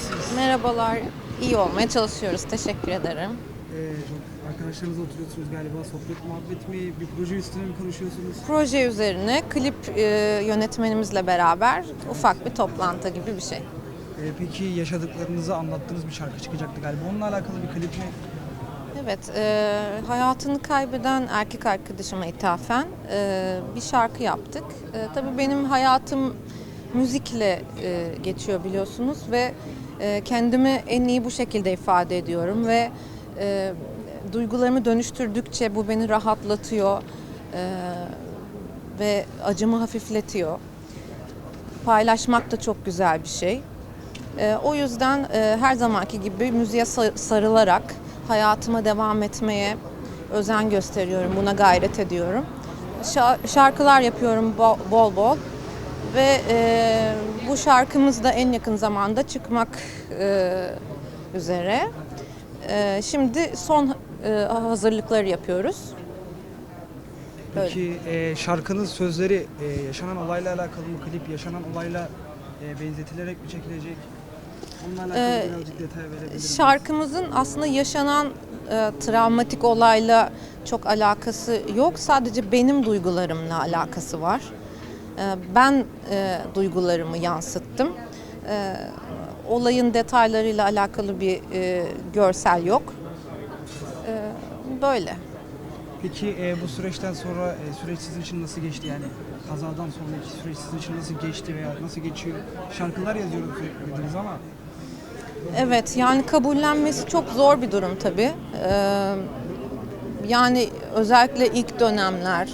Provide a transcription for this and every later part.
Nasılsınız? Merhabalar, iyi olmaya çalışıyoruz. Teşekkür ederim. Ee, arkadaşlarınızla oturuyorsunuz galiba. Sohbet, muhabbet mi? Bir proje üstüne mi konuşuyorsunuz? Proje üzerine klip e, yönetmenimizle beraber ufak bir toplantı gibi bir şey. Ee, peki yaşadıklarınızı anlattığınız bir şarkı çıkacaktı galiba. Onunla alakalı bir klip mi? Evet, e, hayatını kaybeden erkek arkadaşıma ithafen e, bir şarkı yaptık. E, tabii benim hayatım müzikle e, geçiyor biliyorsunuz ve e, kendimi en iyi bu şekilde ifade ediyorum ve e, duygularımı dönüştürdükçe bu beni rahatlatıyor e, ve acımı hafifletiyor. Paylaşmak da çok güzel bir şey. Ee, o yüzden e, her zamanki gibi müziğe sa- sarılarak hayatıma devam etmeye özen gösteriyorum, buna gayret ediyorum. Şa- şarkılar yapıyorum bo- bol bol ve e, bu şarkımız da en yakın zamanda çıkmak e, üzere. E, şimdi son e, hazırlıkları yapıyoruz. Böyle. Peki e, şarkının sözleri e, yaşanan olayla alakalı mı? Klip yaşanan olayla e, benzetilerek mi çekilecek? Onunla alakalı Ee, birazcık detay verebilir misiniz? Şarkımızın aslında yaşanan e, travmatik olayla çok alakası yok. Sadece benim duygularımla alakası var. E, ben e, duygularımı yansıttım. E, olayın detaylarıyla alakalı bir e, görsel yok. E, böyle. Peki e, bu süreçten sonra e, süreç sizin için nasıl geçti yani? Kazadan sonraki süreç sizin için nasıl geçti veya nasıl geçiyor? Şarkılar yazıyorum sürekli dediniz ama Evet yani kabullenmesi çok zor bir durum tabii. Ee, yani özellikle ilk dönemler.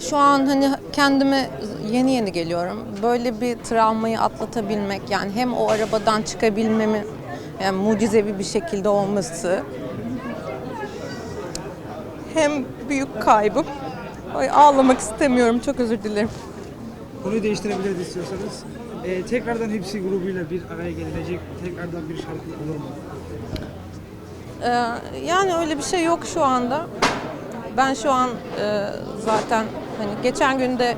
Şu an hani kendime yeni yeni geliyorum. Böyle bir travmayı atlatabilmek yani hem o arabadan çıkabilmemi yani mucizevi bir şekilde olması hem büyük kaybım. Ay ağlamak istemiyorum çok özür dilerim. konuyu değiştirebiliriz istiyorsanız. E, tekrardan hepsi grubuyla bir araya gelecek, tekrardan bir şarkı olur mu? Ee, yani öyle bir şey yok şu anda. Ben şu an e, zaten hani geçen gün de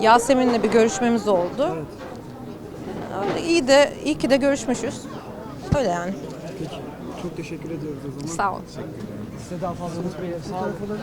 Yasemin'le bir görüşmemiz oldu. Evet. Öyle iyi de iyi ki de görüşmüşüz. Öyle yani. Peki. Çok teşekkür ediyoruz o zaman. Sağ olun. Size daha fazla unutmayın. Sağ olun.